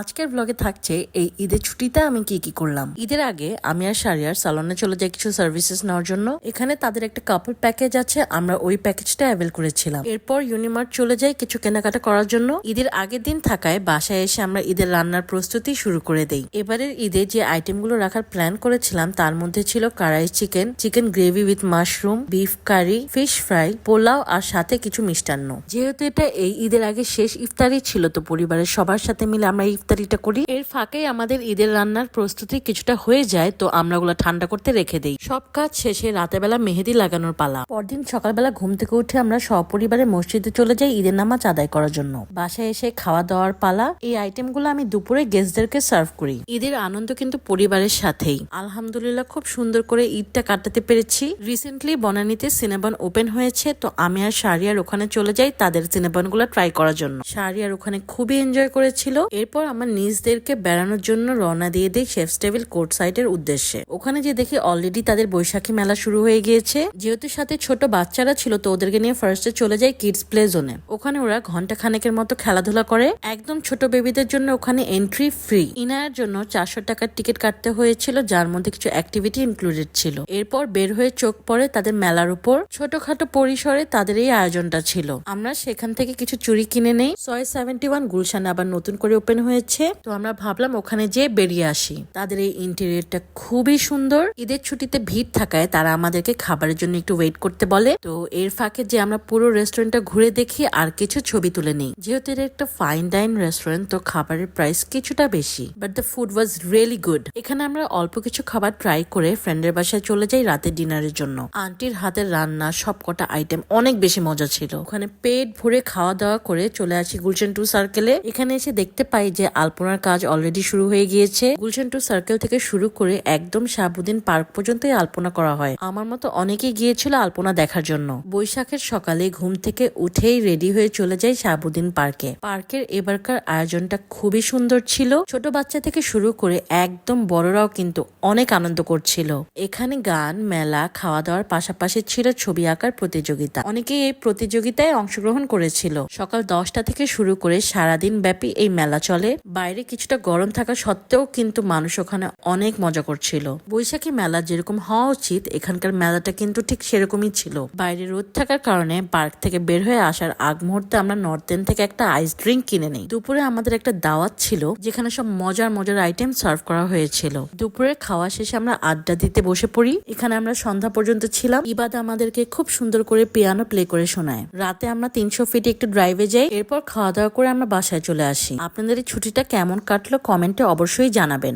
আজকের ব্লগে থাকছে এই ঈদের ছুটিতে আমি কি কি করলাম। ঈদের আগে আমি আর সারিয়ার সালনে চলে যাই কিছু সার্ভিসেস নেওয়ার জন্য। এখানে তাদের একটা কাপল প্যাকেজ আছে, আমরা ওই প্যাকেজটা অ্যাভেল করেছিলাম। এরপর ইউনিমার্ট চলে যাই কিছু কেনাকাটা করার জন্য। ঈদের আগের দিন থাকায় বাসায় এসে আমরা ঈদের রান্নার প্রস্তুতি শুরু করে দেই। এবারের ঈদে যে আইটেমগুলো রাখার প্ল্যান করেছিলাম, তার মধ্যে ছিল karahi chicken chicken gravy with mushroom beef curry fish fry pulao আর সাথে কিছু মিষ্টান্ন। যেহেতু এটা এই ঈদের আগে শেষ ইফতারি ছিল, তো পরিবারের সবার সাথে মিলে আমরা ইফতারিটা করি। এর ফাঁকে আমাদের ঈদের রান্নার প্রস্তুতি কিছুটা হয়ে যায়, তো আমরা ওগুলো ঠান্ডা করতে রেখে দিই। সব কাজ শেষে বেলা মেহেদি লাগানোর পালা। পরদিন সকালবেলা ঘুম থেকে উঠে আমরা সপরিবারে মসজিদে চলে যাই ঈদের নামাজ আদায় করার জন্য। বাসায় এসে খাওয়া দাওয়ার পালা, এই আইটেমগুলো আমি দুপুরে গেস্টদেরকে সার্ভ করি। ঈদের আনন্দ কিন্তু পরিবারের সাথেই। আলহামদুলিল্লাহ, খুব সুন্দর করে ঈদটা কাটাতে পেরেছি। রিসেন্টলি বনানীতে সিনেবন ওপেন হয়েছে, তো আমি আর শারিয়ার ওখানে চলে যাই তাদের সিনেবনগুলো ট্রাই করার জন্য। শারিয়ার ওখানে খুবই এনজয় করেছিল। এরপর আমার নিজদেরকে বেড়ানোর জন্য রওনা দিয়ে দিই শেফস টেবিল কোর্ট সাইডের উদ্দেশ্যে। ওখানে যে দেখি অলরেডি তাদের বৈশাখী মেলা শুরু হয়ে গিয়েছে। যেহেতু সাথে ছোট বাচ্চারা ছিল, তো ওদেরকে নিয়ে ফার্স্টে চলে যায় কিডস প্লে জোনে ওখানে ওরা ঘণ্টা খানেকের মতো খেলাধুলা করে। একদম ছোট বেবিদের জন্য ওখানে এন্ট্রি ফ্রি ইনার জন্য চারশো টাকার টিকিট কাটতে হয়েছিল, যার মধ্যে কিছু অ্যাক্টিভিটি ইনক্লুডেড ছিল। এরপর বের হয়ে চোখ পড়ে তাদের মেলার উপর। ছোটখাটো পরিসরে তাদের এই আয়োজনটা ছিল। আমরা সেখান থেকে কিছু চুরি কিনে নেই। ছয় সেভেন্টি ওয়ান গুলশানে আবার নতুন করে ওপেন হয়েছে। তো আমরা ভাবলাম ওখানে যেয়ে বেরিয়ে আসি। তাদের এই ইন্টেরিয়রটা খুবই সুন্দর। ঈদের ছুটিতে ভিড় থাকায় তারা আমাদেরকে খাবারের জন্য একটু ওয়েট করতে বলে। তো এর ফাঁকে যে আমরা পুরো রেস্টুরেন্টটা ঘুরে দেখি, আর কিছু ছবি তুলে নিই। যেহেতু এটা একটা ফাইন ডাইন রেস্টুরেন্ট তো খাবারের প্রাইস কিছুটা বেশি। But the food was really good এখানে আমরা অল্প কিছু খাবার ট্রাই করে ফ্রেন্ডের বাসায় চলে যাই রাতে ডিনারের জন্য। আন্টির হাতের রান্না সব কটা আইটেম অনেক বেশি মজা ছিল। ওখানে পেট ভরে খাওয়া দাওয়া করে চলে আসি গুলশান টু সার্কেলে এখানে এসে দেখতে পাই যে আলপনার কাজ অলরেডি শুরু হয়ে গিয়েছে। গুলশান টু সার্কেল থেকে শুরু করে একদম শাহাবুদ্দিন পার্ক পর্যন্তই আলপনা করা হয়। আমার মতো অনেকেই গিয়েছিল আলপনা দেখার জন্য। বৈশাখের সকালে ঘুম থেকে উঠেই রেডি হয়ে চলে যাই শাহাবুদ্দিন পার্কে পার্কের এবারকার আয়োজনটা খুবই সুন্দর ছিল। ছোট বাচ্চা থেকে শুরু করে একদম বড়রাও কিন্তু অনেক আনন্দ করছিল। এখানে গান, মেলা খাওয়া দাওয়ার পাশাপাশি ছিল ছবি আঁকার প্রতিযোগিতা। অনেকেই এই প্রতিযোগিতায় অংশগ্রহণ করেছিল। সকাল দশটা থেকে শুরু করে সারাদিন ব্যাপী এই মেলা চলে। বাইরে কিছুটা গরম থাকা সত্ত্বেও কিন্তু মানুষ ওখানে অনেক মজা করছিল। বৈশাখী মেলা যেরকম হওয়া উচিত, এখানকার মেলাটা কিন্তু ঠিক সেরকমই ছিল। বাইরে রোদ থাকার কারণে পার্ক থেকে বের হয়ে আসার আগ মুহূর্তে আমরা নর্থ এন্ড থেকে একটা আইস ড্রিঙ্ক কিনে নিই। দুপুরে আমাদের একটা দাওয়াত ছিল, যেখানে সব মজার মজার আইটেম সার্ভ করা হয়েছিল। দুপুরে খাওয়া শেষে আমরা আড্ডা দিতে বসে পড়ি। এখানে আমরা সন্ধ্যা পর্যন্ত ছিলাম। ইবাদ আমাদেরকে খুব সুন্দর করে পিয়ানো প্লে করে শোনায়। রাতে আমরা তিনশো ফিট একটু ড্রাইভে যাই। এরপর খাওয়া দাওয়া করে আমরা বাসায় চলে আসি। আপনাদের এই ছুটিটা কেমন কাটলো কমেন্টে অবশ্যই জানাবেন।